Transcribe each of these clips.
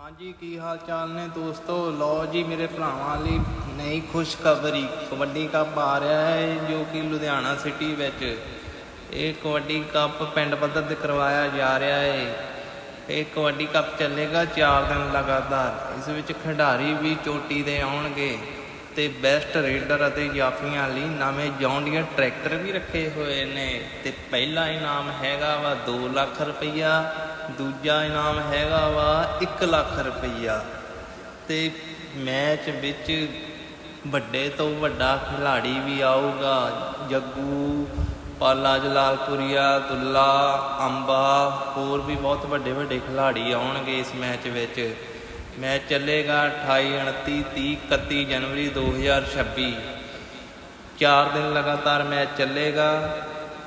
ਹਾਂਜੀ, ਕੀ ਹਾਲ ਚਾਲ ਨੇ ਦੋਸਤੋ? ਲਓ ਜੀ, ਮੇਰੇ ਭਰਾਵਾਂ ਲਈ ਨਈ ਖੁਸ਼ਖਬਰੀ। ਕਬੱਡੀ ਕੱਪ ਆ ਰਿਹਾ ਹੈ, ਜੋ ਕਿ ਲੁਧਿਆਣਾ ਸਿਟੀ ਵਿੱਚ ਇਹ ਕਬੱਡੀ ਕੱਪ ਪਿੰਡ ਪੱਧਰ ਤੇ ਕਰਵਾਇਆ ਜਾ ਰਿਹਾ ਹੈ ਇਹ ਕਬੱਡੀ ਕੱਪ ਚੱਲੇਗਾ 4 ਦਿਨ ਲਗਾਤਾਰ। ਇਸ ਵਿੱਚ ਖਿਡਾਰੀ ਵੀ ਚੋਟੀ ਦੇ ਆਉਣਗੇ ਤੇ ਬੈਸਟ ਰੇਡਰ ਅਤੇ ਜਾਫੀਆਂ ਲਈ ਨਵੇਂ ਜੌਂਡੀਅਰ ਟਰੈਕਟਰ ਵੀ ਰੱਖੇ ਹੋਏ ਨੇ। ਤੇ ਪਹਿਲਾ ਇਨਾਮ ਹੈਗਾ ਵਾ 2 ਲੱਖ ਰੁਪਈਆ। ਦੂਜਾ ਇਨਾਮ ਹੈਗਾ ਵਾ 1 ਲੱਖ ਰੁਪਈਆ। ਤੇ ਮੈਚ ਵਿੱਚ ਵੱਡੇ ਤੋਂ ਵੱਡਾ ਖਿਡਾਰੀ ਵੀ ਆਊਗਾ। ਜੱਗੂ, ਪਾਲਾ, ਜਲਾਲਪੁਰੀਆ, ਦੁੱਲਾ, ਅੰਬਾ, ਹੋਰ ਵੀ ਬਹੁਤ ਵੱਡੇ ਵੱਡੇ ਖਿਡਾਰੀ ਆਉਣਗੇ ਇਸ ਮੈਚ ਵਿੱਚ। ਮੈਚ ਚੱਲੇਗਾ 28 29 30 31 ਜਨਵਰੀ 2026 ਚਾਰ ਦਿਨ ਲਗਾਤਾਰ ਮੈਚ ਚੱਲੇਗਾ।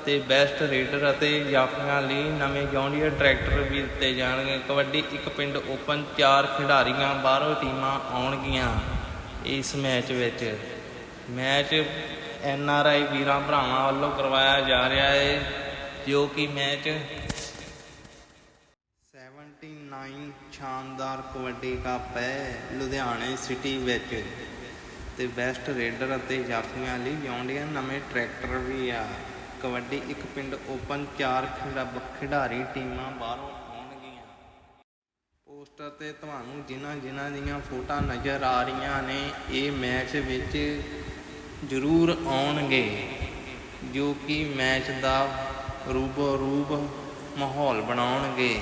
ਤੇ ਬੈਸਟ ਰੇਡਰ ਅਤੇ ਜਾਫੀਆਂ ਲਈ ਨਵੇਂ ਜੌਂਡੀਅਰ ਟਰੈਕਟਰ ਵੀ ਦਿੱਤੇ ਜਾਣਗੇ। ਕਬੱਡੀ ਇੱਕ ਪਿੰਡ ਓਪਨ, ਚਾਰ ਖਿਡਾਰੀਆਂ, ਬਾਹਰੋਂ ਟੀਮਾਂ ਆਉਣਗੀਆਂ ਇਸ ਮੈਚ ਵਿੱਚ। ਮੈਚ ਐਨ ਆਰ ਆਈ ਵੀਰਾਂ ਭਰਾਵਾਂ ਵੱਲੋਂ ਕਰਵਾਇਆ ਜਾ ਰਿਹਾ ਹੈ ਜੋ ਕਿ ਮੈਚ 79 ਸ਼ਾਨਦਾਰ ਕਬੱਡੀ ਕੱਪ ਹੈ ਲੁਧਿਆਣੇ ਸਿਟੀ ਵਿੱਚ। ਤੇ ਬੈਸਟ ਰੇਡਰ ਅਤੇ ਜਾਫੀਆਂ ਲਈ ਜੌਂਡੀਅਰ ਨਵੇਂ ਟਰੈਕਟਰ ਵੀ ਆ। ਕਬੱਡੀ ਇੱਕ ਪਿੰਡ ਓਪਨ, ਚਾਰ ਖਿਡਾ- ਖਿਡਾਰੀ ਟੀਮਾਂ ਬਾਹਰੋਂ ਆਉਣਗੀਆਂ। ਪੋਸਟਰ ਤੇ ਤੁਹਾਨੂੰ ਜਿਨ੍ਹਾਂ ਜਿਨ੍ਹਾਂ ਦੀਆਂ ਫੋਟੋਆਂ ਨਜ਼ਰ ਆ ਰਹੀਆਂ ਨੇ, ਇਹ ਮੈਚ ਵਿੱਚ ਜ਼ਰੂਰ ਆਉਣਗੇ, ਜੋ ਕਿ ਮੈਚ ਦਾ ਰੂਬੋ ਰੂਬ ਮਾਹੌਲ ਬਣਾਉਣਗੇ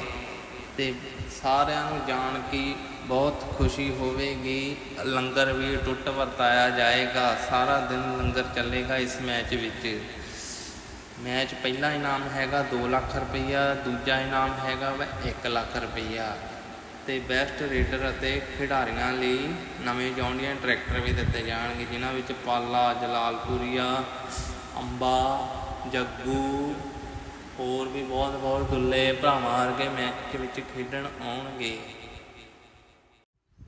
ਤੇ ਸਾਰਿਆਂ ਨੂੰ ਜਾਣ ਕੇ ਬਹੁਤ ਖੁਸ਼ੀ ਹੋਵੇਗੀ। ਲੰਗਰ ਵੀ ਟੁੱਟ ਵਰਤਾਇਆ ਜਾਏਗਾ, ਸਾਰਾ ਦਿਨ ਲੰਗਰ ਚੱਲੇਗਾ ਇਸ ਮੈਚ ਵਿੱਚ। ਮੈਚ ਪਹਿਲਾ ਇਨਾਮ ਹੈਗਾ 2 ਲੱਖ ਰੁਪਈਆ, ਦੂਜਾ ਇਨਾਮ ਹੈਗਾ ਵਾ 1 ਲੱਖ ਰੁਪਈਆ। ਤੇ ਬੈਸਟ ਰੇਡਰ ਅਤੇ ਖਿਡਾਰੀਆਂ ਲਈ ਨਵੇਂ ਜੌਂਡੀਅਰ ਟਰੈਕਟਰ ਵੀ ਦਿੱਤੇ ਜਾਣਗੇ, ਜਿਨ੍ਹਾਂ ਵਿੱਚ ਪਾਲਾ, ਜਲਾਲਪੁਰੀਆ, ਅੰਬਾ, ਜੱਗੂ, ਹੋਰ ਵੀ ਬਹੁਤ ਬਹੁਤ ਦੁੱਲੇ ਭਰਾਵਾਂ ਵਰਗੇ ਮੈਚ ਵਿੱਚ ਖੇਡਣ ਆਉਣਗੇ।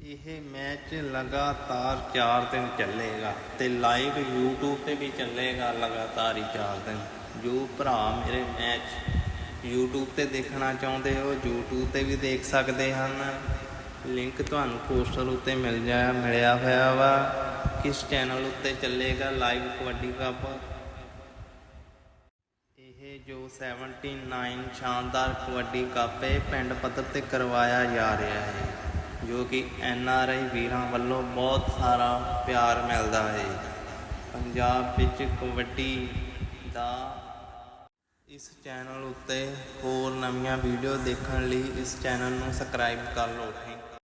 ਇਹ ਮੈਚ ਲਗਾਤਾਰ 4 ਦਿਨ ਚੱਲੇਗਾ ਤੇ ਲਾਈਵ YouTube ਤੇ ਵੀ ਚੱਲੇਗਾ ਲਗਾਤਾਰ ਹੀ 4 ਦਿਨ। ਜੋ ਭਰਾ ਮੇਰੇ ਮੈਚ YouTube ਤੇ ਦੇਖਣਾ ਚਾਹੁੰਦੇ ਹੋ, YouTube ਤੇ ਵੀ ਦੇਖ ਸਕਦੇ ਹਨ। ਲਿੰਕ ਤੁਹਾਨੂੰ ਪੋਸਟਰ ਉੱਤੇ ਮਿਲ ਜਾਇਆ ਮਿਲਿਆ ਹੋਇਆ ਵਾ। ਕਿਸ ਚੈਨਲ ਉੱਤੇ ਚੱਲੇਗਾ ਲਾਈਵ ਕਬੱਡੀ ਕੱਪ ਇਹ ਜੋ 79 ਸ਼ਾਨਦਾਰ ਕਬੱਡੀ ਕੱਪ ਹੈ, ਪਿੰਡ ਪੱਧਰ ਤੇ ਕਰਵਾਇਆ ਜਾ ਰਿਹਾ ਹੈ, ਜੋ ਕਿ ਐਨ ਆਰ ਆਈ ਵੀਰਾਂ ਵੱਲੋਂ ਬਹੁਤ ਸਾਰਾ ਪਿਆਰ ਮਿਲਦਾ ਹੈ। ਪੰਜਾਬ ਵਿੱਚ ਕਬੱਡੀ ਦਾ ਇਸ ਚੈਨਲ ਉੱਤੇ ਹੋਰ ਨਵੀਆਂ ਵੀਡੀਓ ਦੇਖਣ ਲਈ ਇਸ ਚੈਨਲ ਨੂੰ ਸਬਸਕ੍ਰਾਈਬ ਕਰ ਲਓ ਥੈਂਕ